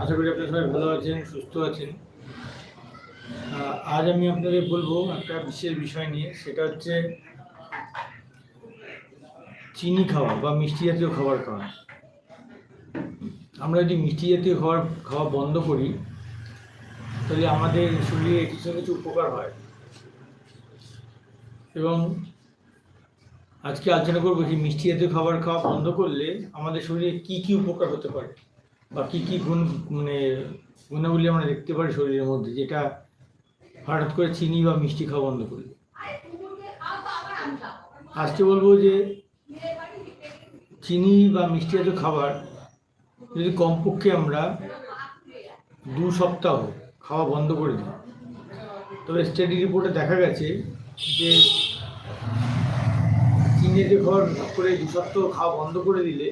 আশা করি আপনারা সবাই ভালো আছেন, সুস্থ আছেন। আজ আমি আপনাদের বলব একটা বিশেষ বিষয় নিয়ে, সেটা হচ্ছে চিনি খাওয়া বা মিষ্টি জাতীয় খাবার খাওয়া। আমরা যদি মিষ্টি জাতীয় খাবার খাওয়া বন্ধ করি, তাহলে আমাদের শরীরে কিছু কিছু উপকার হয়। এবং আজকে আলোচনা করব যে মিষ্টি জাতীয় খাবার খাওয়া বন্ধ করলে আমাদের শরীরে কি কি উপকার হতে পারে। বা কি কি গুণ মানে গুণাবলী আমরা দেখতে পারি শরীরের মধ্যে, যেটা হঠাৎ করে চিনি বা মিষ্টি খাওয়া বন্ধ করলে আজকে বলব যে, চিনি বা মিষ্টি জাতীয় খাবার যদি কমপক্ষে আমরা দু সপ্তাহ খাওয়া বন্ধ করে দিই, তবে স্টাডি রিপোর্টে দেখা গেছে যে চিনি জাতীয় খাবার করে দু সপ্তাহ খাওয়া বন্ধ করে দিলে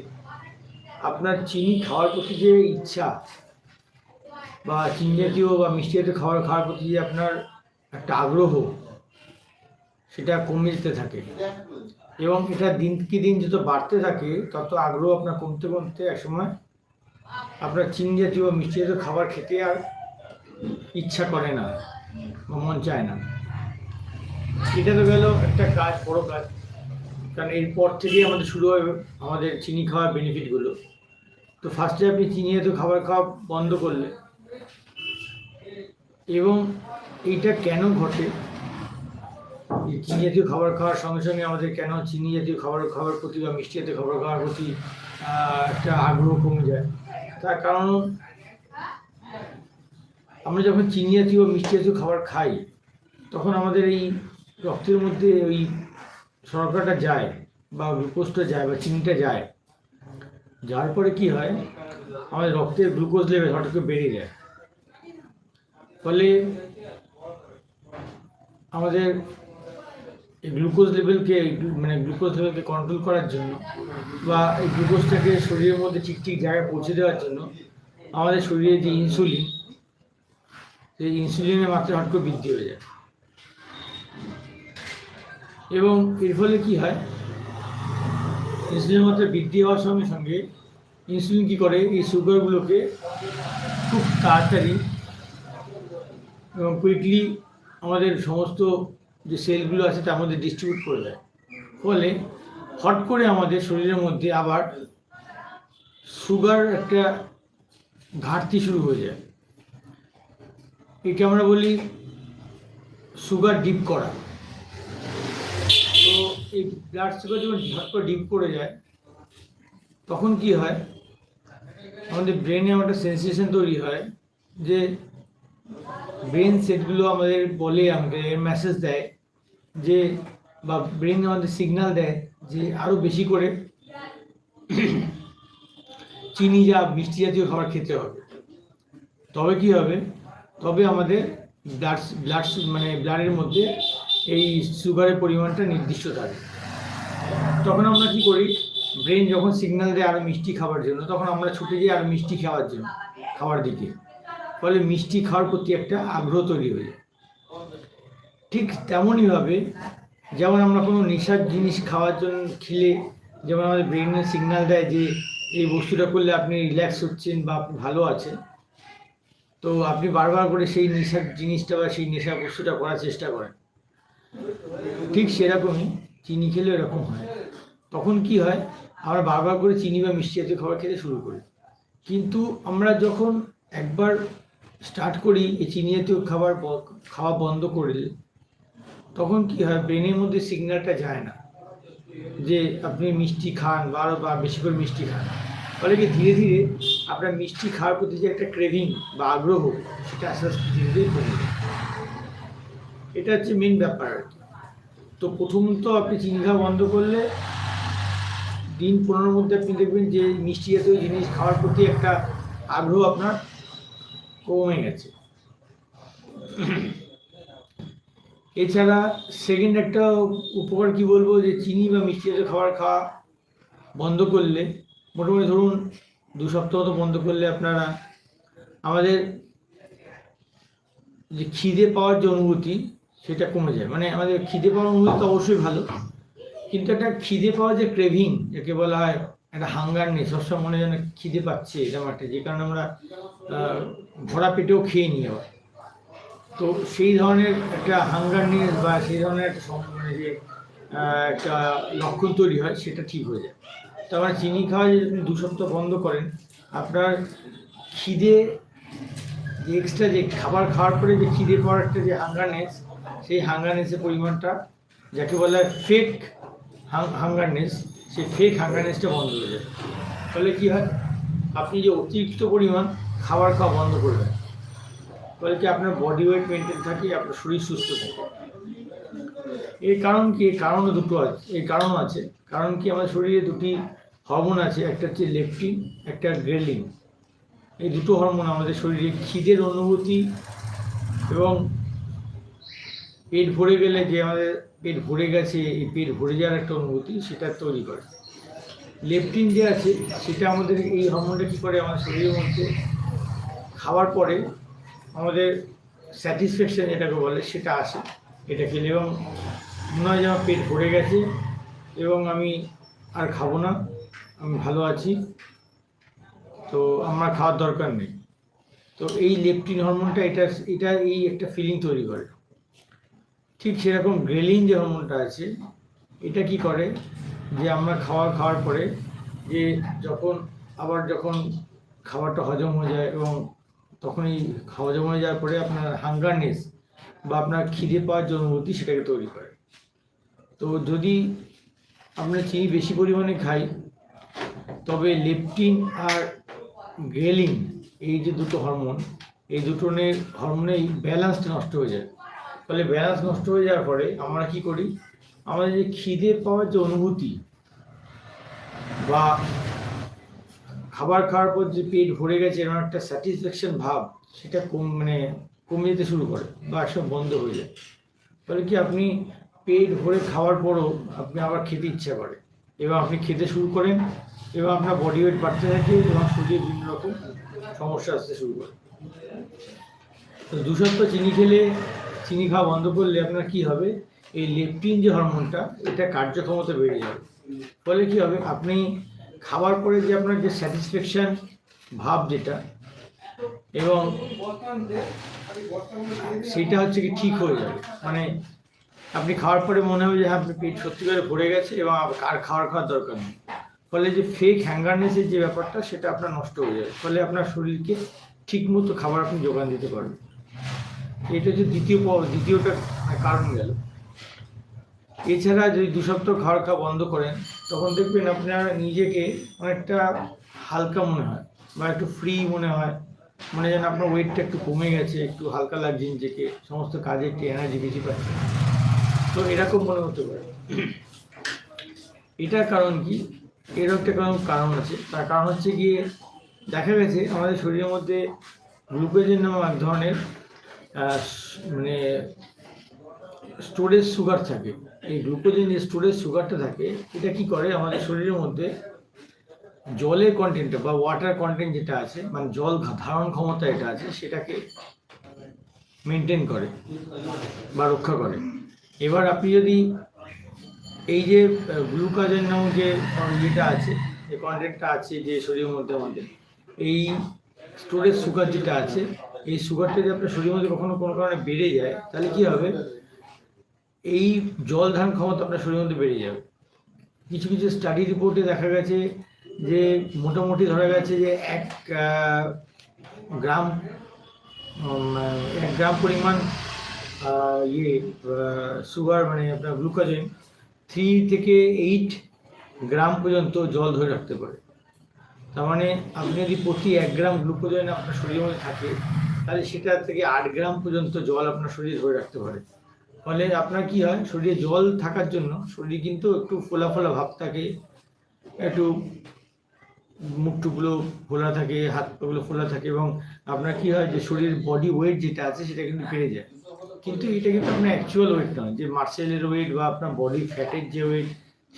আপনার চিনি খাওয়ার প্রতি যে ইচ্ছা, বা চিনি জাতীয় বা মিষ্টি জাতীয় খাবার খাওয়ার প্রতি যে আপনার একটা আগ্রহ, সেটা কমে যেতে থাকে। এবং এটা দিন কি দিন যত বাড়তে থাকে, তত আগ্রহ আপনার কমতে কমতে একসময় আপনার চিনি জাতীয় বা মিষ্টি জাতীয় খাবার খেতে আর ইচ্ছা করে না, বা মন চায় না। এটা তো গেল একটা কাজ, বড় কাজ। কারণ এরপর থেকেই আমাদের শুরু হবে আমাদের চিনি খাওয়ার বেনিফিটগুলো তো ফার্স্টে আপনি চিনি জাতীয় খাবার খাওয়া বন্ধ করলে। এবং এইটা কেন ঘটে? চিনি জাতীয় খাবার খাওয়ার সঙ্গে সঙ্গে আমাদের কেন চিনি জাতীয় খাবার খাওয়ার প্রতি বা মিষ্টি জাতীয় খাবার খাওয়ার প্রতি একটা আগ্রহ কমে যায়? তার কারণ আমরা যখন চিনি জাতীয় মিষ্টি জাতীয় খাবার খাই, তখন আমাদের এই রক্তের মধ্যে ওই শর্করাটা যায় বা গ্লুকোজটা যায় বা চিনিটা যায়। যার পরে কি হয়, আমাদের রক্তের গ্লুকোজ লেভেল হঠাৎ করে বেড়ে যায়। ফলে আমাদের এই গ্লুকোজ লেভেলকে মানে গ্লুকোজ লেভেলকে কন্ট্রোল করার জন্য বা এই গ্লুকোজটাকে শরীরের মধ্যে ঠিক ঠিক জায়গায় পৌঁছে দেওয়ার জন্য আমাদের শরীরে যে ইনসুলিন সেই ইনসুলিনের মাত্রা হঠাৎ করে বৃদ্ধি হয়ে যায়। এবং এর ফলে কী হয় ইনসুলিনের মাত্রা বৃদ্ধি হওয়ার সঙ্গে সঙ্গে ইনসুলিন কী করে? এই সুগারগুলোকে খুব তাড়াতাড়ি এবং কুইকলি আমাদের সমস্ত যে সেলগুলো আছে তার মধ্যে ডিস্ট্রিবিউট করে দেয়। ফলে হট করে আমাদের শরীরের মধ্যে আবার সুগার একটা ঘাটতি শুরু হয়ে যায়। একে আমরা বলি সুগার ডিপ করা। এই ব্লাড সুগার যখন করে ডিপ করে যায়, তখন কি হয়? আমাদের ব্রেনে একটা সেন্সেশন তৈরি হয় যে ব্রেন সেটগুলো আমাদের বলে আমাদের মেসেজ দেয় যে বা ব্রেন আমাদের সিগন্যাল দেয় যে আরও বেশি করে চিনি যা মিষ্টি জাতীয় খাবার খেতে হবে। তবে কি হবে? তবে আমাদের ব্লাড ব্লাড মানে ব্লাডের মধ্যে এই সুগারের পরিমাণটা নির্দিষ্ট থাকে তখন আমরা কি করি? ব্রেন যখন সিগন্যাল দেয় আরও মিষ্টি খাবার জন্য, তখন আমরা ছুটে যাই আরও মিষ্টি খাওয়ার জন্য, খাওয়ার দিকে। ফলে মিষ্টি খাওয়ার প্রতি একটা আগ্রহ তৈরি হয়ে যায়। ঠিক তেমনইভাবে যেমন আমরা কোনো নেশার জিনিস খাওয়ার জন্য খেলে, যেমন আমাদের ব্রেনের সিগন্যাল দেয় যে, এই বস্তুটা করলে আপনি রিল্যাক্স হচ্ছেন বা ভালো আছেন, তো আপনি বারবার করে সেই নেশার জিনিসটা বা সেই নেশা বস্তুটা করার চেষ্টা করেন। ঠিক সেরকমই চিনি খেলে এরকম হয়। তখন কি হয়, আমরা বারবার করে চিনি বা মিষ্টি জাতীয় খাবার খেতে শুরু করি। কিন্তু আমরা যখন একবার স্টার্ট করি এই চিনি জাতীয় খাবার খাওয়া বন্ধ করলে তখন কি হয় ব্রেনের মধ্যে সিগন্যালটা যায় না যে আপনি মিষ্টি খান বা আরও বা বেশি করে মিষ্টি খান। ফলে কি ধীরে ধীরে আপনার মিষ্টি খাওয়ার প্রতি যে একটা ক্রেভিং বা আগ্রহ, সেটা আস্তে আস্তে ধীরে ধীরে কমে যায়। এটা হচ্ছে মেন ব্যাপার আর কি। তো প্রথমত আপনি চিনি খাওয়া বন্ধ করলে দিন পনেরোর মধ্যে আপনি দেখবেন যে মিষ্টি জাতীয় জিনিস খাওয়ার প্রতি একটা আগ্রহ আপনার কমে গেছে। এছাড়া সেকেন্ড একটা উপকার কি বলব যে চিনি বা মিষ্টি জাতীয় খাবার খাওয়া বন্ধ করলে, মোটামুটি ধরুন দু সপ্তাহ তো বন্ধ করলে আপনারা আমাদের যে খিদে পাওয়ার যে অনুভূতি সেটা কমে যায়। মানে আমাদের খিদে পাওয়ার অনুভূতি তো অবশ্যই ভালো। কিন্তু একটা খিদে পাওয়া যে ক্রেভিং যাকে বলা হয় একটা হাঙ্গার নেই সবসময় মনে যেন খিদে পাচ্ছে এরকম একটা যে কারণে আমরা ভরা পেটেও খেয়ে নিই আবার। তো সেই ধরনের একটা হাঙ্গার হাঙ্গারনেস বা সেই ধরনের একটা মানে যে একটা লক্ষণ তৈরি হয়, সেটা ঠিক হয়ে যায়। তো আমরা চিনি খাওয়া যদি আপনি দু সপ্তাহ বন্ধ করেন, আপনার খিদে, যে এক্সট্রা যে খাবার খাওয়ার পরে যে খিদে পাওয়ার একটা যে হাঙ্গারনেস সেই হাঙ্গারনেসের পরিমাণটা, যাকে বলা ফেক হাঙ্গারনেস সেই ফেক হাঙ্গারনেসটা বন্ধ হয়ে যায়। ফলে কী হয়? আপনি যে অতিরিক্ত পরিমাণ খাবার খাওয়া বন্ধ করবেন, ফলে কি আপনার বডি ওয়েট মেনটেন থাকে, আপনার শরীর সুস্থ থাকে। এর কারণ কি? এর কারণও দুটো আছে এই কারণ আছে। কারণ কি? আমাদের শরীরে দুটি হরমোন আছে, একটা হচ্ছে লেপটিন একটা গ্রেলিন এই দুটো হরমোন আমাদের শরীরে খিদের অনুভূতি এবং পেট ভরে গেলে যে আমাদের পেট ভরে গেছে, এই পেট ভরে যাওয়ার একটা অনুভূতি সেটা তৈরি করে। লেপটিন যে আছে, সেটা আমাদের এই হরমোনটা কী করে? আমাদের শরীরের মধ্যে খাওয়ার পরে আমাদের স্যাটিসফ্যাকশান যেটাকে বলে সেটা আসে। এটা খেলে এবং মনে হয় যে আমার পেট ভরে গেছে এবং আমি আর খাব না, আমি ভালো আছি। তো আমার খাওয়ার দরকার নেই। তো এই লেপটিন হরমোনটা এটা এটা এই একটা ফিলিং তৈরি করে। ঠিক সেরকম গ্রেলিন যে হরমোনটা আছে, এটা কি করে? যে আমরা খাওয়া, খাওয়ার পরে যে যখন, আবার যখন খাবারটা হজম হয়ে যায় এবং তখনই হজম হয়ে যাওয়ার পরে আপনার হাঙ্গারনেস বা আপনার খিদে পাওয়ার যে অনুভূতি সেটাকে তৈরি করে। তো যদি আমরা চিনি বেশি পরিমাণে খাই, তবে লেপটিন আর গ্রেলিন এই যে দুটো হরমোন এই দুটোনের হরমোনের ব্যালেন্সটা নষ্ট হয়ে যায়। ফলে ব্যালেন্স নষ্ট হয়ে যাওয়ার পরে আমরা কি করি? আমাদের যে খিদে পাওয়ার যে অনুভূতি বা খাবার খাওয়ার পর যে পেট ভরে গেছে, এরকম একটা স্যাটিসফ্যাকশন ভাব, সেটা কম মানে কমে যেতে শুরু করে বা সব বন্ধ হয়ে যায়। ফলে কি আপনি পেট ভরে খাওয়ার পরও আপনি আবার খেতে ইচ্ছা করে? এবং আপনি খেতে শুরু করেন এবং আপনার বডি ওয়েট বাড়তে থাকে এবং শরীরে বিভিন্ন রকম সমস্যা আসতে শুরু করে। তো দু চিনি খেলে চিনি খাওয়া বন্ধ করলে আপনার কি হবে? এই লেপটিন যে হরমোনটা, এটা কার্যক্ষমতা বেড়ে যাবে। ফলে কি হবে? আপনি খাবার পরে যে আপনার যে স্যাটিসফ্যাকশান ভাব যেটা, এবং সেটা হচ্ছে কি ঠিক হয়ে যাবে। মানে আপনি খাওয়ার পরে মনে হবে যে হ্যাঁ আপনি পেট সত্যি করে ভরে গেছে এবং আর খাওয়ার খাওয়ার দরকার নেই। ফলে যে ফেক হ্যাঙ্গারনেসের যে ব্যাপারটা, সেটা আপনার নষ্ট হয়ে যাবে। ফলে আপনার শরীরকে ঠিকমতো খাবার আপনি যোগান দিতে পারবেন। এটা হচ্ছে দ্বিতীয় দ্বিতীয়টা কারণ গেল। এছাড়া যদি দু সপ্তাহ খাবার খাওয়া বন্ধ করেন, তখন দেখবেন আপনার নিজেকে অনেকটা হালকা মনে হয় বা একটু ফ্রি মনে হয়। মনে যেন আপনার ওয়েটটা একটু কমে গেছে, একটু হালকা লাগছে নিজেকে, সমস্ত কাজে একটু এনার্জি বেশি পাচ্ছে তো এরকম মনে হতে পারে। এটার কারণ কি? এর একটা কারণ কারণ আছে। তার কারণ হচ্ছে গিয়ে দেখা গেছে আমাদের শরীরের মধ্যে গ্লুকোজের নামক এক ধরনের মানে স্টোরেজ সুগার থাকে। এই গ্লুকোজেন যে স্টোরেজ সুগারটা থাকে, এটা কি করে? আমাদের শরীরের মধ্যে জলের কন্টেন্টটা বা ওয়াটার কন্টেন্ট যেটা আছে মানে জল ধারণ ক্ষমতা এটা আছে, সেটাকে মেনটেন করে বা রক্ষা করে। এবার আপনি যদি এই যে গ্লুকোজেন নামক যে ইয়েটা আছে, যে কন্টেন্টটা আছে যে শরীরের মধ্যে আমাদের, এই স্টোরেজ সুগার যেটা আছে এই সুগারটা যদি আপনার শরীরের মধ্যে কখনো কোনো কারণে বেড়ে যায়, তাহলে কি হবে? এই জল ধারণ ক্ষমতা আপনার শরীরের মধ্যে বেড়ে যাবে। কিছু কিছু স্টাডি রিপোর্টে দেখা গেছে যে মোটামুটি ধরা গেছে যে এক গ্রাম এক গ্রাম পরিমাণ ইয়ে সুগার মানে আপনার গ্লুকোজেন থ্রি থেকে এইট গ্রাম পর্যন্ত জল ধরে রাখতে পারে। তার মানে আপনি যদি প্রতি এক গ্রাম গ্লুকোজেন আপনার শরীরের মধ্যে থাকে তাহলে সেটা থেকে আট গ্রাম পর্যন্ত জল আপনার শরীরে ধরে রাখতে পারে। ফলে আপনার কি হয়, শরীরে জল থাকার জন্য শরীর কিন্তু একটু ফোলা ফোলা ভাব থাকে, একটু মুখ টুকগুলো ফোলা থাকে হাত পাগুলো ফোলা থাকে এবং আপনার কি হয় যে শরীরের বডি ওয়েট যেটা আছে সেটা কিন্তু বেড়ে যায়। কিন্তু এটা কিন্তু আপনার অ্যাকচুয়াল ওয়েট নয়, যে মার্সেলের ওয়েট বা আপনার বডি ফ্যাটের যে ওয়েট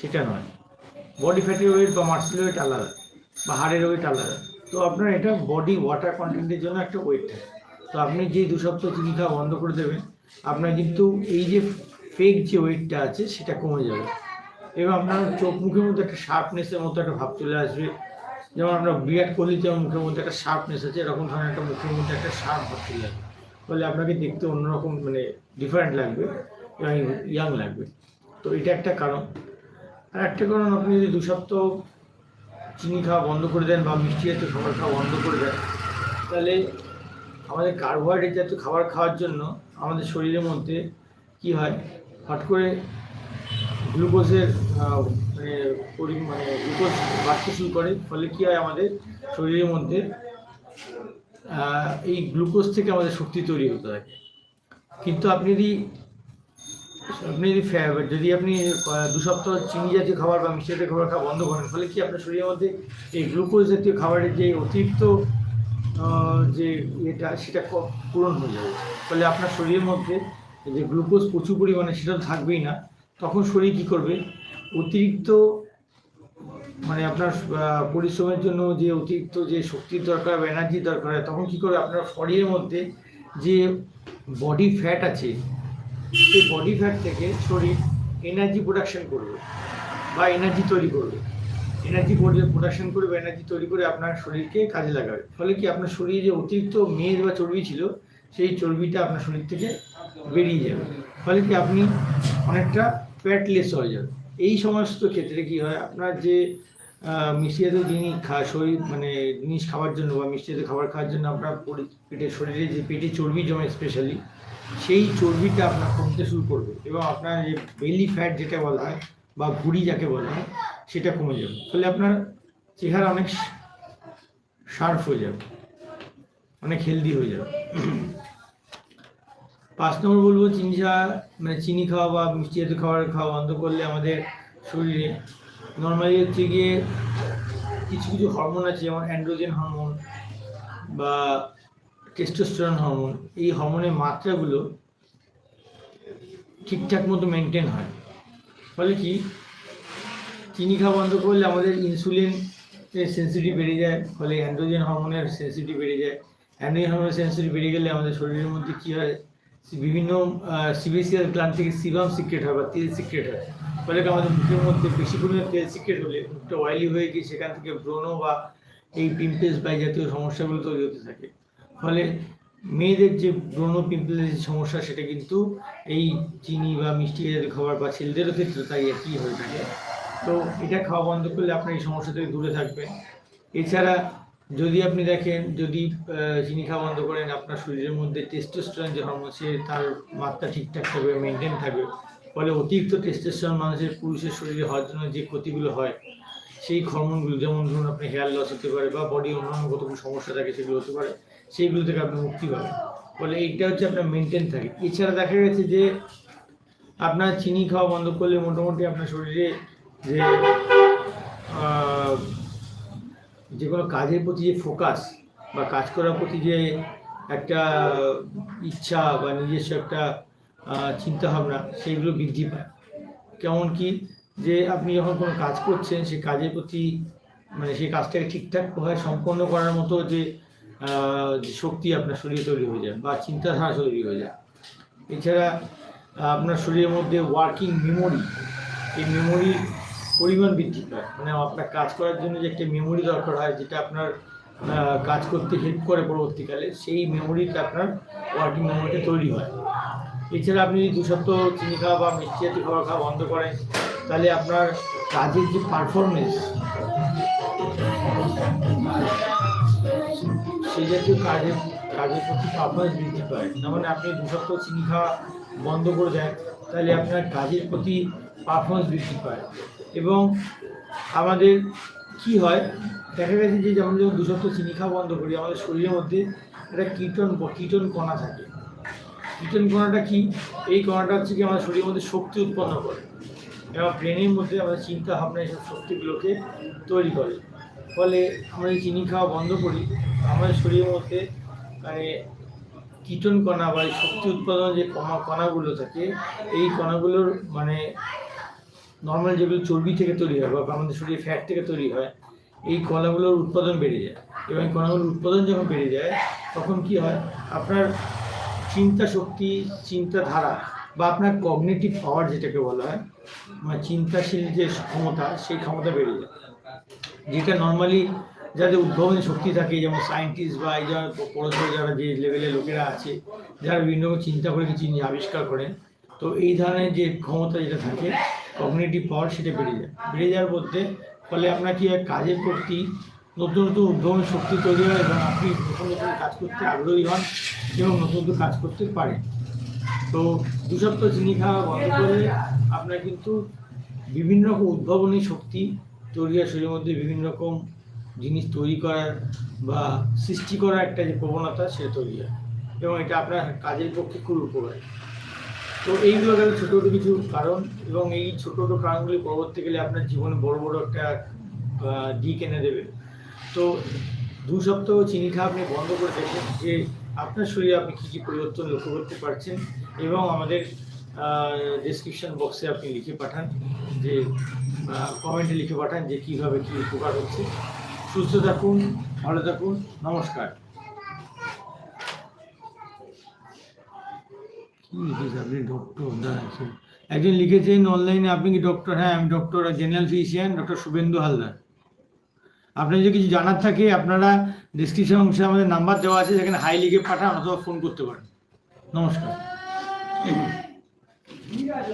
সেটা নয়। বডি ফ্যাটের ওয়েট বা মার্সেল ওয়েট আলাদা, বা হাড়ের ওয়েট আলাদা। তো আপনার এটা বডি ওয়াটার কন্টেন্টের জন্য একটা ওয়েট থাকে। তো আপনি যে দু সপ্তাহ চিনি খাওয়া বন্ধ করে দেবেন, আপনার কিন্তু এই যে ফেক যে ওয়েটটা আছে, সেটা কমে যাবে। এবং আপনার চোখ মুখের মধ্যে একটা শার্পনেসের মতো একটা ভাব চলে আসবে। যেমন আমরা বিরাট কোহলি যেমন মুখের মধ্যে একটা শার্পনেস আছে, এরকম ধরনের একটা মুখের মধ্যে একটা শার্প ভাব চলে আসবে। ফলে আপনাকে দেখতে অন্যরকম মানে ডিফারেন্ট লাগবে এবং ইয়াং লাগবে। তো এটা একটা কারণ। আর একটা কারণ, আপনি যদি দু সপ্তাহ চিনি খাওয়া বন্ধ করে দেন বা মিষ্টি জাতীয় খাবার খাওয়া বন্ধ করে দেন, তাহলে আমাদের কার্বোহাইড্রেট জাতীয় খাবার খাওয়ার জন্য আমাদের শরীরের মধ্যে কি হয়? হট করে গ্লুকোজের মানে পরি- মানে গ্লুকোজ বাড়তে শুরু করে। ফলে কী হয় আমাদের শরীরের মধ্যে এই গ্লুকোজ থেকে আমাদের শক্তি তৈরি হতে থাকে। কিন্তু আপনি যদি আপনি যদি যদি আপনি দু সপ্তাহ চিনি জাতীয় খাবার বা মিষ্টি জাতীয় খাবার খাওয়া বন্ধ করেন, ফলে কি আপনার শরীরের মধ্যে এই গ্লুকোজ জাতীয় খাবারের যে অতিরিক্ত যে এটা সেটা পূরণ হয়ে যাবে। ফলে আপনার শরীরের মধ্যে যে গ্লুকোজ প্রচুর পরিমাণে, সেটা থাকবেই না। তখন শরীর কি করবে? অতিরিক্ত মানে আপনার পরিশ্রমের জন্য যে অতিরিক্ত যে শক্তির দরকার বা এনার্জির দরকার হয়, তখন কি করবে? আপনার শরীরের মধ্যে যে বডি ফ্যাট আছে, সেই বডি ফ্যাট থেকে শরীর এনার্জি প্রোডাকশন করবে বা এনার্জি তৈরি করবে। এনার্জি প্রোডাকশন করবে এনার্জি তৈরি করে আপনার শরীরকে কাজে লাগাবে। ফলে কি আপনার শরীরে যে অতিরিক্ত মেদ বা চর্বি ছিল সেই চর্বিটা আপনার শরীর থেকে বেরিয়ে যাবে। ফলে কি আপনি অনেকটা ফ্যাটলেস হয়ে যাবে এই সমস্ত ক্ষেত্রে কি হয় আপনার যে আহ, মিষ্টি জাতীয় জিনিস খা শরীর মানে জিনিস খাওয়ার জন্য বা মিষ্টি জাতীয় খাবার খাওয়ার জন্য আপনার পেটে শরীরে যে পেটে চর্বি জমে স্পেশালি সেই চর্বিটা আপনার কমতে শুরু করবে। এবং আপনার যে বেলি ফ্যাট যেটা বলা হয় বা ভুঁড়ি যাকে বলা হয় সেটা কমে যাবে। ফলে আপনার চেহারা অনেক শার্প হয়ে যাবে, অনেক হেলদি হয়ে যাবে। পাঁচ নম্বর বলব, চিনি মানে চিনি খাওয়া বা মিষ্টি জাতীয় খাবার খাওয়া বন্ধ করলে আমাদের শরীরে নর্মালি হচ্ছে গিয়ে কিছু কিছু হরমোন আছে, যেমন অ্যান্ড্রোজেন হরমোন বা টেস্টোস্টেরন হরমোন এই হরমোনের মাত্রাগুলো ঠিকঠাক মতো মেনটেন হয়। ফলে কি? চিনি খাওয়া বন্ধ করলে আমাদের ইনসুলিন সেন্সিটিভ বেড়ে যায়, ফলে অ্যান্ড্রোজেন হরমোনের সেন্সিটিভ বেড়ে যায়। অ্যান্ড্রোজেন হরমোনের সেন্সিটিভ বেড়ে গেলে আমাদের শরীরের মধ্যে কী হয়? বিভিন্ন সিবিসিয়াল গ্ল্যান্ড থেকে সিবাম সিক্রেট হয় বা তেল সিক্রেট হয়। ফলে আমাদের মুখের মধ্যে বেশি পরিমাণে তেল সিক্রেট হলে মুখটা অয়েলি হয়ে গিয়ে সেখান থেকে ব্রণ বা এই পিম্পলস বা জাতীয় সমস্যাগুলো তৈরি হতে থাকে। ফলে মেয়েদের যে ব্রণ পিম্পলের যে সমস্যা, সেটা কিন্তু এই চিনি বা মিষ্টি জাতীয় খাবার বা ছেলেদেরও ক্ষেত্রে তাই একই হয়ে থাকে। তো এটা খাওয়া বন্ধ করলে আপনার এই সমস্যা থেকে দূরে থাকবে। এছাড়া যদি আপনি দেখেন, যদি চিনি খাওয়া বন্ধ করেন, আপনার শরীরের মধ্যে টেস্টোস্টেরন যে হরমোন সে তার মাত্রা ঠিকঠাক থাকবে মেনটেন থাকবে। ফলে অতিরিক্ত টেস্টোস্টেরন মানুষের, পুরুষের শরীরে হওয়ার জন্য যে ক্ষতিগুলো হয়, সেই হরমোনগুলো যেমন ধরুন আপনি হেয়ার লস হতে পারে বা বডি অন্যান্য কতগুলো সমস্যা থাকে, সেগুলো হতে পারে, সেইগুলো থেকে আপনি মুক্তি পাবেন। ফলে এইটা হচ্ছে আপনার মেনটেন থাকে। এছাড়া দেখা গেছে যে, আপনার চিনি খাওয়া বন্ধ করলে মোটামুটি আপনার শরীরে যে যে কোনো কাজের প্রতি যে ফোকাস বা কাজ করার প্রতি যে একটা ইচ্ছা বা নিজস্ব একটা চিন্তা ভাবনা সেইগুলো বৃদ্ধি পায়। কেমন কি যে আপনি যখন কোনো কাজ করছেন সেই কাজের প্রতি মানে সেই কাজটাকে ঠিকঠাকভাবে সম্পন্ন করার মতো যে শক্তি আপনার শরীরে তৈরি হয়ে যায় বা চিন্তাধারা তৈরি হয়ে যায়। এছাড়া, আপনার শরীরের মধ্যে ওয়ার্কিং মেমোরি এই মেমোরির পরিমাণ বৃদ্ধি পায়। মানে আপনার কাজ করার জন্য যে একটা মেমোরি দরকার হয়, যেটা আপনার কাজ করতে হেল্প করে পরবর্তীকালে, সেই মেমোরিটা আপনার ওয়ার্কিং মেমোরিটা তৈরি হয়। এছাড়া আপনি দু সপ্তাহ চিনি খাওয়া বা মিষ্টি জাতীয় খাবার খাওয়া বন্ধ করেন, তাহলে আপনার কাজের যে পারফরমেন্স সেই জাতীয় কাজের কাজের প্রতি পারফরমেন্স বৃদ্ধি পায়। না মানে আপনি দু সপ্তাহ চিনি খাওয়া বন্ধ করে দেন, তাহলে আপনার কাজের প্রতি পারফরমেন্স বৃদ্ধি পায়। এবং আমাদের কি হয়, দেখা গেছে যে যেমন যখন দু সপ্তাহ চিনি খাওয়া বন্ধ করি, আমাদের শরীরের মধ্যে একটা কীটন কীটন কণা থাকে। কীটন কণাটা কি? এই কণাটা হচ্ছে কি আমাদের শরীরের মধ্যে শক্তি উৎপন্ন করে। এবং ব্রেনের মধ্যে আমাদের চিন্তা ভাবনা এইসব শক্তিগুলোকে তৈরি করে। ফলে আমরা এই চিনি খাওয়া বন্ধ করি, আমাদের শরীরের মধ্যে মানে কীটন কণা বা শক্তি উৎপাদন যে কণা কণাগুলো থাকে, এই কণাগুলোর মানে নর্মাল যেগুলো চর্বি থেকে তৈরি হয় বা আমাদের শরীরে ফ্যাট থেকে তৈরি হয়, এই কলাগুলোর উৎপাদন বেড়ে যায়। এবং কলাগুলোর উৎপাদন যখন বেড়ে যায়, তখন কি হয়? আপনার চিন্তা শক্তি চিন্তাধারা বা আপনার কগনিটিভ পাওয়ার যেটাকে বলা হয় মানে চিন্তাশীল যে ক্ষমতা, সেই ক্ষমতা বেড়ে যায়। যেটা নর্মালি যাদের উদ্ভাবনী শক্তি থাকে, যেমন সায়েন্টিস্ট বা এই যারা পড়াশোনা, যারা যে লেভেলের লোকেরা আছে, যারা বিভিন্ন চিন্তা করে কিছু আবিষ্কার করেন, তো এই ধরনের যে ক্ষমতা যেটা থাকে কগনিটিভ পাওয়ার সেটা বেড়ে যায়। বেড়ে যাওয়ার মধ্যে ফলে আপনার কি কাজের প্রতি নতুন নতুন উদ্ভাবন শক্তি তৈরি হয় এবং আপনি নতুন নতুন কাজ করতে আগ্রহী হন এবং নতুন নতুন কাজ করতে পারেন। তো দু সপ্তাহ চিনি খাওয়া বন্ধ করলে আপনার কিন্তু বিভিন্ন রকম উদ্ভাবনী শক্তি তৈরি হয়, শরীরের মধ্যে বিভিন্ন রকম জিনিস তৈরি করার বা সৃষ্টি করার একটা যে প্রবণতা সেটা তৈরি হয় এবং এটা আপনার কাজের পক্ষে খুব উপকারী। তো এইগুলো গেল ছোটো ছোটো কিছু কারণ এবং এই ছোটো ছোটো কারণগুলি পরবর্তী গেলে আপনার জীবনে বড় বড় একটা দিক এনে দেবে। তো দু সপ্তাহ চিনি খাওয়া আপনি বন্ধ করে দেখেন যে আপনার শরীরে আপনি কী কী পরিবর্তন লক্ষ্য করতে পারছেন এবং আমাদের ডেসক্রিপশন বক্সে আপনি লিখে পাঠান যে কমেন্টে লিখে পাঠান যে কীভাবে কী উপকার হচ্ছে। সুস্থ থাকুন, ভালো থাকুন, নমস্কার। আপনি ডক্টর দাঁড়াচ্ছেন একজন লিখেছেন অনলাইনে আপনি কি ডক্টর হ্যাঁ আমি doctor general physician doctor Shuvendu Haldar. আপনার যদি কিছু জানার থাকে, আপনারা ডিসক্রিপশন অংশে আমাদের নাম্বার দেওয়া আছে সেখানে হাই লিখে পাঠান, অথবা ফোন করতে পারেন। নমস্কার। ঠিক আছে